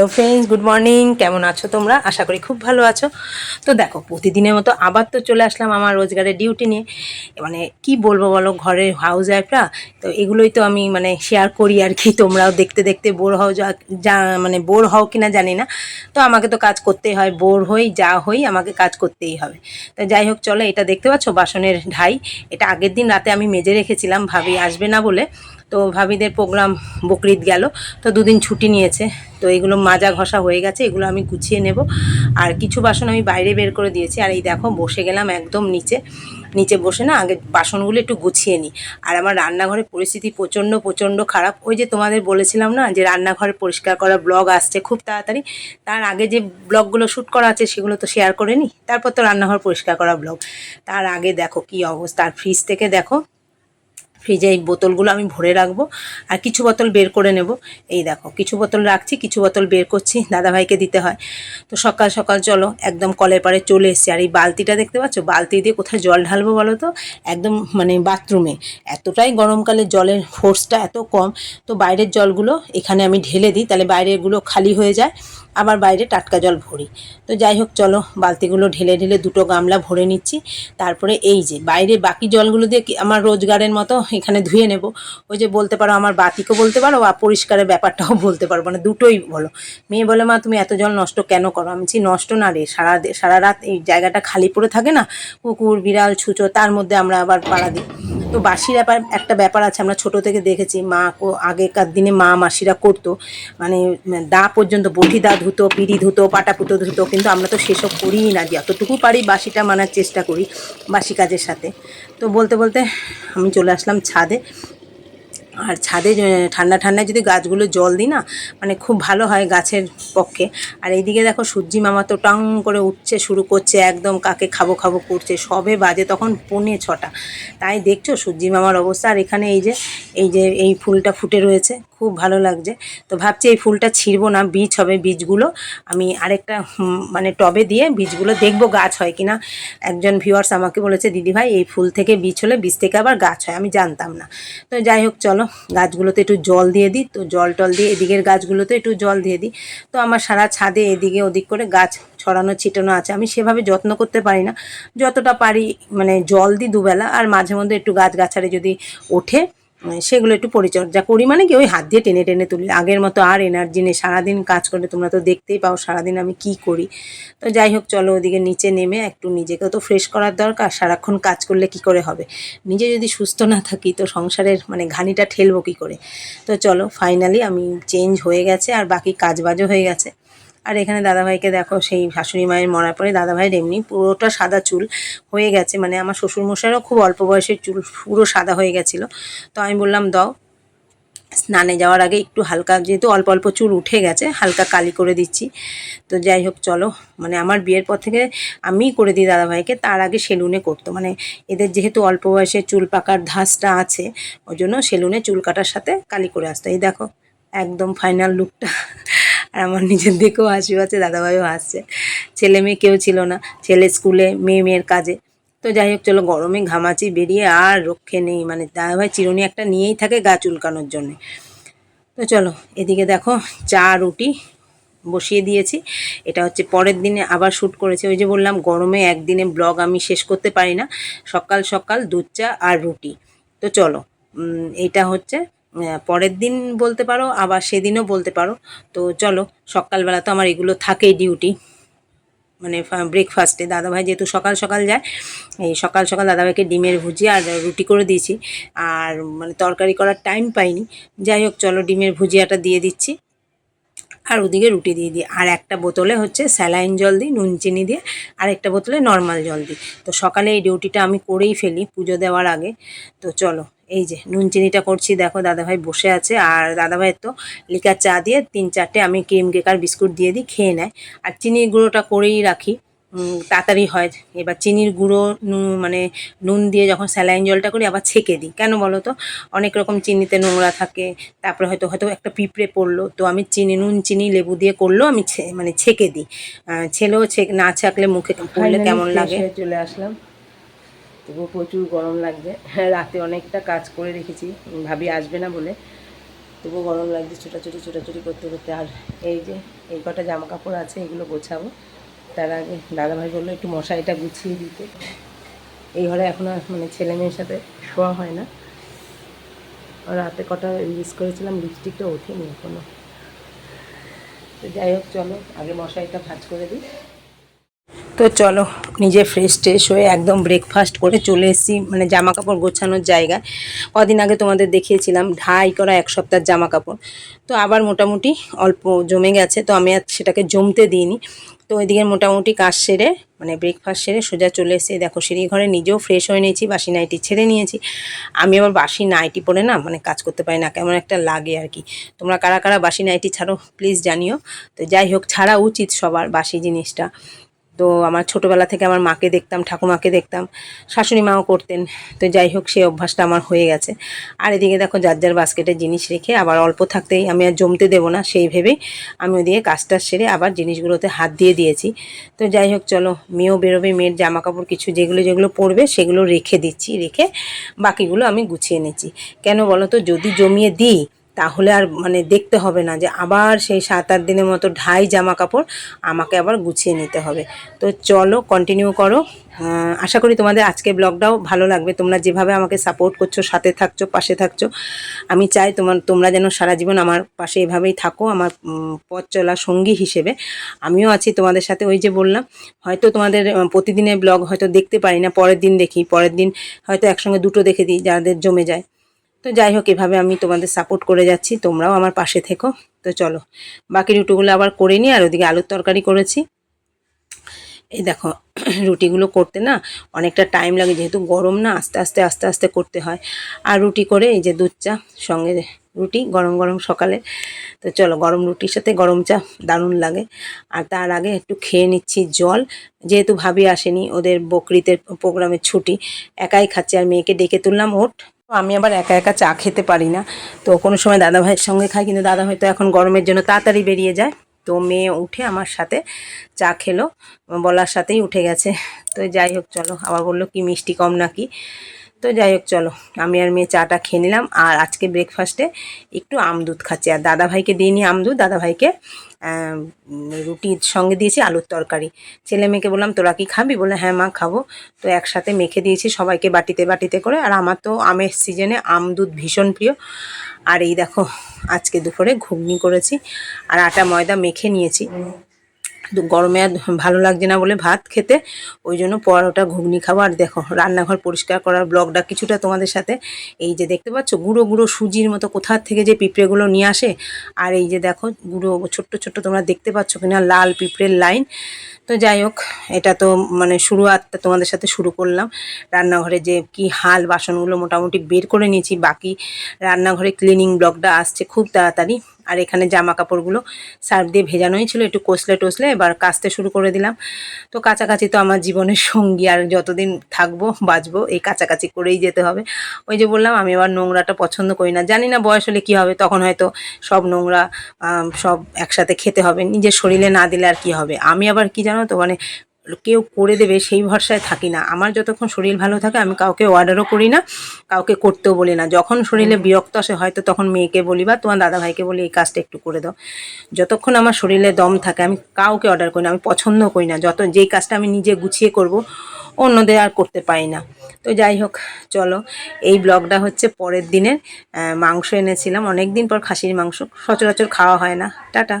Hello friends good morning কেমন আছো তোমরা? আশা করি খুব ভালো আছো। তো দেখো, প্রতিদিনের মতো আবার তো চলে আসলাম আমার রোজগারের ডিউটি নিয়ে। মানে কি বলব বলো, ঘরের হাউস ওয়াইফরা তো এগুলোই তো আমি মানে শেয়ার করি আর কি। তোমরাও দেখতে দেখতে বোর হও, যা মানে বোর হও কি না জানি না। তো আমাকে তো কাজ করতেই হয় বোর হই, যা হই, আমাকে কাজ করতেই হবে। তো যাই হোক, চলো এটা দেখতে পাচ্ছ, বাসনের ঢাই। এটা আগের দিন রাতে আমি মেজে রেখেছিলাম, ভাবি আসবে না বলে। তো ভাবিদের প্রোগ্রাম বকরিদ গেল। তো দুদিন ছুটি নিয়েছে। তো এগুলো মাজা ঘষা হয়ে গেছে, এগুলো আমি গুছিয়ে নেব। আর কিছু বাসন আমি বাইরে বের করে দিয়েছি। আর এই দেখো, বসে গেলাম একদম নিচে। নিচে বসে না, আগে বাসনগুলো একটু গুছিয়ে নিই। আর আমার রান্নাঘরের পরিস্থিতি প্রচণ্ড প্রচণ্ড খারাপ। ওই যে তোমাদের বলেছিলাম না, যে রান্নাঘর পরিষ্কার করা ব্লগ আসছে খুব তাড়াতাড়ি। তার আগে যে ব্লগগুলো শ্যুট করা আছে, সেগুলো তো শেয়ার করে নিই। তারপর তো রান্নাঘর পরিষ্কার করা ব্লগ। তার আগে দেখো কি অবস্থা। আর ফ্রিজ থেকে দেখো ফ্রিজে এই বোতলগুলো আমি ভরে রাখব আর কিছু বোতল বের করে নেব। এই দেখো, কিছু বোতল রাখছি, কিছু বোতল বের করছি, দাদাভাইকে দিতে হয়। তো সকাল সকাল চলো, একদম কলের পাড়ে চলে এসছি। আর এই বালতিটা দেখতে পাচ্ছ? বালতি দিয়ে কোথায় জল ঢালবো বলো তো? একদম মানে বাথরুমে। এতটাই গরমকালে জলের ফোর্সটা এত কম। তো বাইরের জলগুলো এখানে আমি ঢেলে দিই, তাহলে বাইরেরগুলো খালি হয়ে যায়। আবার বাইরে টাটকা জল ভরি। তো যাই হোক, চলো বালতিগুলো ঢেলে ঢেলে দুটো গামলা ভরে নিচ্ছি। তারপরে এই যে, বাইরে বাকি জলগুলো দিয়ে আমার রোজগারের মতো এখানে ধুয়ে নেব। ওই যে বলতে পারো, আমার বাতিকেও বলতে পারো, বা পরিষ্কারের ব্যাপারটাও বলতে পারো মানে দুটোই বলো। মেয়ে বলে, মা, তুমি এত জল নষ্ট কেন করো? আমি বলছি, নষ্ট না রে, সারা সারা রাত এই জায়গাটা খালি পড়ে থাকে না। কুকুর, বিড়াল, ছুঁচো, তার মধ্যে আমরা আবার পাড়া দিই। তো বাসির ব্যাপার একটা ব্যাপার আছে, আমরা ছোট থেকে দেখেছি, মা আগেকার দিনে মা মাসিরা করতো মানে দা পর্যন্ত বটি দা ধুতো, পিড়ি ধুতো, পাটা পুতো ধুতো, কিন্তু আমরা তো সেসব করিই না, যতটুকু পারি বাসিটা মানার চেষ্টা করি বাসি কাজের সাথে। তো বলতে বলতে আমি চলে আসলাম ছাদে আর ছাদে ঠান্ডা ঠান্ডায় যদি গাছগুলো জল দিই না মানে খুব ভালো হয় গাছের পক্ষে। আর এইদিকে দেখো সূর্যি মামা তো টং করে উঠছে, শুরু করছে, একদম কাকে খাব খাব করছে, সবে বাজে তখন পৌনে ছটা। তাই দেখছ সূর্যি মামার অবস্থা। আর এখানে এই যে এই যে এই ফুলটা ফুটে রয়েছে। খুব ভালো লাগছে। তো ভাবছি এই ফুলটা ছিঁড়বো না, বীজ হবে বীজগুলো। আমি আরেকটা মানে টবে দিয়ে বীজগুলো দেখব গাছ হয় কিনা। একজন ভিউয়ার্স আমাকে বলেছে, দিদি ভাই, এই ফুল থেকে বীজ হলে বীজ থেকে আবার গাছ হয়। আমি জানতাম না। তো যাই হোক, চলো, গাছগুলোতে একটু জল দিয়ে দিই। তো জল টল দিয়ে এদিকের গাছগুলোতে একটু জল দিয়ে দিই। তো আমার সারা ছাদে এদিকে ওদিক করে গাছ ছড়ানো, ছিটানো আছে। আমি সেভাবে যত্ন করতে পারি না। যতটা পারি মানে জল দিই দুবেলা, আর মাঝে মধ্যে একটু গাছ গাছারে যদি ওঠে সেগুলো একটু পরিচর্যা করি। মানে কি, ওই হাত দিয়ে টেনে টেনে তুলি। আগের মতো আর এনার্জি নেই। সারাদিন কাজ করলে তোমরা তো দেখতেই পাও সারাদিন আমি কি করি। তো যাই হোক, চলো ওদিকে নিচে নেমে একটু নিজেকে তো ফ্রেশ করার দরকার। সারাক্ষণ কাজ করলে কি করে হবে? নিজে যদি সুস্থ না থাকি, তো সংসারের মানে ঘানিটা ঠেলবো কি করে? তো চলো ফাইনালি আমি চেঞ্জ হয়ে গেছে আর বাকি কাজবাজও হয়ে গেছে। আর এখানে দাদাভাইকে দেখো, সেই শাশুড়ি মায়ের মরার পরে দাদাভাইয়ের এমনি পুরোটা সাদা চুল হয়ে গেছে। মানে আমার শ্বশুরমশাইরও খুব অল্প বয়সের চুল পুরো সাদা হয়ে গেছিল। তো আমি বললাম, দাও। স্নানে যাওয়ার আগে একটু হালকা, যেহেতু অল্প অল্প চুল উঠে গেছে, হালকা কালি করে দিচ্ছি। তো যাই হোক, চলো। মানে আমার বিয়ের পর থেকে আমিই করে দিই দাদাভাইকে, তার আগে সেলুনে করতো। মানে এদের যেহেতু অল্প বয়সে চুল পাকার ধাসটা আছে, ওই জন্য সেলুনে চুল কাটার সাথে কালি করে আসতো। এই দেখো, একদম ফাইনাল লুকটা আর আমার নিজের দিকেও হাসি আছে দাদাভাইও হাসছে। ছেলে মেয়ে কেউ ছিল না, ছেলে স্কুলে, মেয়ে মেয়ের কাজে। তো যাই হোক, চলো গরমে ঘামাচি, বেরিয়ে আর রক্ষে নেই। মানে দাদাভাই চিরুনি একটা নিয়েই থাকে গা চুলকানোর জন্যে। তো চলো, এদিকে দেখো, চা, রুটি বসিয়ে দিয়েছি। এটা হচ্ছে পরের দিনে আবার শ্যুট করেছি। ওই যে বললাম, গরমে একদিনে ব্লগ আমি শেষ করতে পারি না। সকাল সকাল দুধ চা আর রুটি। তো চলো এইটা হচ্ছে পরের দিন বলতে পারো, আবার সেদিনও বলতে পারো। তো চলো, সকালবেলা তো আমার এগুলো থাকেই ডিউটি মানে ব্রেকফাস্টে দাদাভাই যেহেতু সকাল সকাল যায়, এই সকাল সকাল দাদাভাইকে ডিমের ভুজি আর রুটি করে দিয়েছি। আর মানে তরকারি করার টাইম পাইনি। যাই হোক, চলো ডিমের ভুজিয়াটা দিয়ে দিচ্ছি। আর ওদিকে রুটি দিয়ে দিই। আর একটা বোতলে হচ্ছে স্যালাইন জল দিই, নুন, চিনি দিয়ে। আর একটা বোতলে নর্মাল জল দিই। তো সকালে এই ডিউটিটা আমি করেই ফেলি পুজো দেওয়ার আগে। তো চলো এই যে নুন চিনিটা করছি দেখো দাদাভাই বসে আছে। আর দাদাভাইয়ের তো লিকার চা দিয়ে তিন চারটে আমি ক্রিম কেকার বিস্কুট দিয়ে দিই খেয়ে নেয়। আর চিনির গুঁড়োটা করেই রাখি। তাড়াতাড়ি হয়। এবার চিনির গুঁড়ো নুন মানে নুন দিয়ে যখন স্যালাইন জলটা করি আবার ছেঁকে দিই। কেন বলো তো? অনেক রকম চিনিতে নোংরা থাকে। তারপরে হয়তো হয়তো একটা পিঁপড়ে পড়ল। তো আমি চিনি নুন চিনি লেবু দিয়ে করলেও আমি ছে- মানে ছেঁকে দিই। ছেলেও ছেক না ছাকলে মুখে পড়লে কেমন লাগে? চলে আসলাম। তবুও প্রচুর গরম হ্যাঁ রাতে অনেকটা কাজ করে রেখেছি। ভাবি আসবে না বলে। তবুও গরম লাগছে, ছোটাছুটি ছোটাছুটি করতে করতে। আর এই যে, এই কটা জামা কাপড় আছে, এগুলো গোছাবো। তার আগে দাদাভাই বলল, একটু মশারিটা গুছিয়ে দিতে। এই ঘরে এখন আর মানে ছেলে মেয়ের সাথে শোয়া হয় না। রাতে কটা ইউজ করেছিলাম, লিপস্টিকটা ওঠেনি এখনও। তো যাই হোক, চলো, আগে মশারিটা ভাজ করে দিই। তো চলো, নিজে ফ্রেশ ট্রেশ হয়ে একদম ব্রেকফাস্ট করে চলে এসেছি মানে জামা কাপড় গোছানোর জায়গায়। কদিন আগে তোমাদের দেখিয়েছিলাম, ঢাই করা এক সপ্তাহ জামা কাপড় তো আবার মোটামুটি অল্প জমে গেছে, তো আমি আর সেটাকে জমতে দিইনি। তো ওইদিকে মোটামুটি কাজ সেরে মানে ব্রেকফাস্ট সেরে সোজা চলে এসে দেখো, সিঁড়ি ঘরে নিজেও ফ্রেশ হয়ে নিয়েছি, বাসি নাইটি ছেড়ে নিয়েছি। আমি আবার বাসি নাইটি পরে না মানে কাজ করতে পারি না, কেমন একটা লাগে আর কি। তোমরা কারা কারা বাসি নাইটি ছাড়ো প্লিজ জানিও। তো যাই হোক, ছাড়া উচিত সবার বাসি জিনিসটা। তো আমার ছোটোবেলা থেকে আমার মাকে দেখতাম, ঠাকুমাকে দেখতাম, শাশুড়ি মাও করতেন। তো যাই হোক, সেই অভ্যাসটা আমার হয়ে গেছে। আর এদিকে দেখো, যার যার বাস্কেটে জিনিস রেখে আবার অল্প থাকতেই আমি আর জমতে দেবো না, সেই ভেবেই আমি ওদিকে কাজটা সেরে আবার জিনিসগুলোতে হাত দিয়ে দিয়েছি। তো যাই হোক, চলো, মেয়েও বেরোবে, মেয়ের জামা কাপড় কিছু যেগুলো যেগুলো পরবে, সেগুলো রেখে দিচ্ছি, রেখে বাকিগুলো আমি গুছিয়ে নিচ্ছি। কেন বলো তো, যদি জমিয়ে দিই তাহলে আর মানে দেখতে হবে না যে আবার সেই সাত আট দিনের মতো ঢাই জামা কাপড় আমাকে আবার গুছিয়ে নিতে হবে। তো চলো কন্টিনিউ করো। আশা করি তোমাদের আজকে ব্লগটাও ভালো লাগবে। তোমরা যেভাবে আমাকে সাপোর্ট করছ, সাথে থাকছো, পাশে থাকছো, আমি চাই তোমার, তোমরা যেন সারা জীবন আমার পাশে এভাবেই থাকো, আমার পথ চলা সঙ্গী হিসেবে। আমিও আছি তোমাদের সাথে, ওই যে বললাম, হয়তো তোমাদের প্রতিদিনের ব্লগ হয়তো দেখতে পারি না, পরের দিন দেখি, পরের দিন হয়তো একসঙ্গে দুটো দেখে দিই, যাদের জমে যায়। তো যাই হোক, এভাবে আমি তোমাদের সাপোর্ট করে যাচ্ছি, তোমরাও আমার পাশে থেকো। তো চলো, বাকি রুটিগুলো আবার করে নিই, আর ওদিকে আলুর তরকারি করেছি। এই দেখো, রুটিগুলো করতে না অনেকটা টাইম লাগে, যেহেতু গরম না, আস্তে আস্তে আস্তে আস্তে করতে হয়। আর রুটি করে এই যে দুধ চা, সঙ্গে রুটি, গরম গরম সকালে। তো চলো, গরম রুটির সাথে গরম চা দারুণ লাগে। আর তার আগে একটু খেয়ে নিচ্ছি জল, যেহেতু ভাবি আসেনি, ওদের বকরিতের প্রোগ্রামের ছুটি, একাই খাচ্ছে। আর মেয়েকে ডেকে তুললাম তো আমি আবার একা একা চা খেতে পারি না। তো কোনো সময় দাদা ভাইয়ের সঙ্গে খাই কিন্তু দাদা ভাই তো এখন গরমের জন্য তাড়াতাড়ি বেরিয়ে যায়। তো মেয়ে উঠে আমার সাথে চা খেলো বলার সাথেই উঠে গেছে। তো যাই হোক চলো। আবার বলল কি মিষ্টি কম নাকি? তো যাই হোক চলো। আমি আর মেয়ে চাটা খেয়ে নিলাম। আর আজকে ব্রেকফাস্টে একটু আমদুধ খাচ্ছি। আর দাদা ভাইকে দিইনি আমদুধ দাদা ভাইকে আহ, উম, রুটির সঙ্গে দিয়েছি, আলুর তরকারি। ছেলে মেয়েকে বললাম, তোরা কি খাবি? বলে হ্যাঁ মা, খাব। তো একসাথে মেখে দিয়েছি সবাইকে বাটিতে বাটিতে করে। আর আমার তো আমের সিজনে আম দুধ ভীষণ প্রিয়। আর এই দেখো, আজকে দুপুরে ঘুগনি করেছি। আর আটা ময়দা মেখে নিয়েছি। গরমে আর ভালো লাগছে না বলে ভাত খেতে। ওই জন্য পরোটা, ঘুগনি খাব। আর দেখো, রান্নাঘর পরিষ্কার করার ব্লগটা কিছুটা তোমাদের সাথে। এই যে দেখতে পাচ্ছ, গুঁড়ো গুঁড়ো সুজির মতো কোথার থেকে যে পিঁপড়েগুলো নিয়ে আসে। আর এই যে দেখো, গুঁড়ো ছোট্ট ছোট্ট তোমরা দেখতে পাচ্ছ কিনা, লাল পিঁপড়ের লাইন। তো যাই হোক, এটা তো মানে শুরুয়াতটা তোমাদের সাথে শুরু করলাম। রান্নাঘরে যে কি হাল, বাসনগুলো মোটামুটি বের করে নিয়েছি, বাকি রান্নাঘরে ক্লিনিং ব্লকটা আসছে খুব তাড়াতাড়ি। আর এখানে জামা কাপড়গুলো সার্ফ দিয়ে ভেজানোই ছিল, একটু কষলে টসলে এবার কাচতে শুরু করে দিলাম। তো কাছাকাছি তো আমার জীবনের সঙ্গী, আর যতদিন থাকব, বাঁচবো, এই কাছাকাছি করেই যেতে হবে। ওই যে বললাম, আমি আবার নোংরাটা পছন্দ করি না। জানি না বয়স হলে কী হবে, তখন হয়তো সব নোংরা সব একসাথে খেতে হবে। নিজের শরীরে না দিলে আর কি হবে? আমি আবার কি জানো তো মানে কেউ করে দেবে সেই ভরসায় থাকি না। আমার যতক্ষণ শরীর ভালো থাকে আমি কাউকে অর্ডারও করি না কাউকে করতেও বলি না। যখন শরীরে বিরক্ত আসে হয়তো তখন মেয়েকে বলি বা তোমার দাদা ভাইকে বলি এই কাজটা একটু করে দাও। যতক্ষণ আমার শরীরে দম থাকে আমি কাউকে অর্ডার করি না আমি পছন্দ করি না। যত যেই কাজটা আমি নিজে গুছিয়ে করব অন্যদের আর করতে পারি না। তো যাই হোক চলো। এই ব্লগটা হচ্ছে পরের দিনের। মাংস এনেছিলাম। অনেক দিন পর খাসির মাংস। সচরাচর খাওয়া হয় না। টাটা।